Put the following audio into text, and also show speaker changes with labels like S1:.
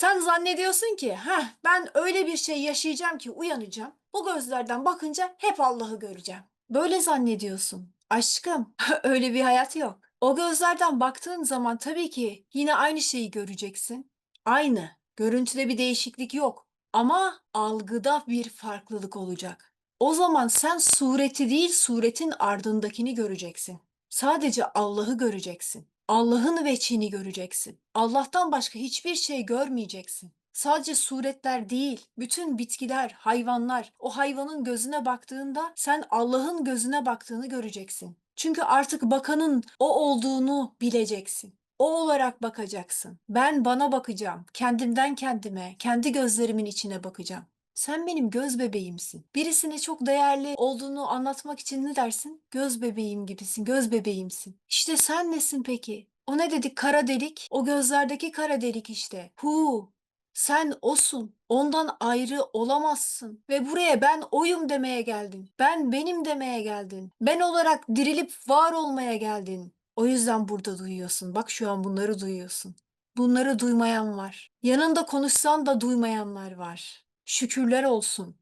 S1: Sen zannediyorsun ki, heh, ben öyle bir şey yaşayacağım ki uyanacağım. Bu gözlerden bakınca hep Allah'ı göreceğim. Böyle zannediyorsun. Aşkım, öyle bir hayat yok. O gözlerden baktığın zaman tabii ki yine aynı şeyi göreceksin. Aynı. Görüntüde bir değişiklik yok. Ama algıda bir farklılık olacak. O zaman sen sureti değil, suretin ardındakini göreceksin. Sadece Allah'ı göreceksin. Allah'ın veçhini göreceksin. Allah'tan başka hiçbir şey görmeyeceksin. Sadece suretler değil, bütün bitkiler, hayvanlar, o hayvanın gözüne baktığında sen Allah'ın gözüne baktığını göreceksin. Çünkü artık bakanın o olduğunu bileceksin. O olarak bakacaksın. Ben bana bakacağım. Kendimden kendime, kendi gözlerimin içine bakacağım. Sen benim göz bebeğimsin. Birisine çok değerli olduğunu anlatmak için ne dersin? Göz bebeğim gibisin, göz bebeğimsin. İşte sen nesin peki? O ne dedik? Kara delik. O gözlerdeki kara delik işte. Hu. Sen osun. Ondan ayrı olamazsın. Ve buraya ben oyum demeye geldin. Ben benim demeye geldin. Ben olarak dirilip var olmaya geldin. O yüzden burada duyuyorsun. Bak şu an bunları duyuyorsun. Bunları duymayan var. Yanında konuşsan da duymayanlar var. Şükürler olsun.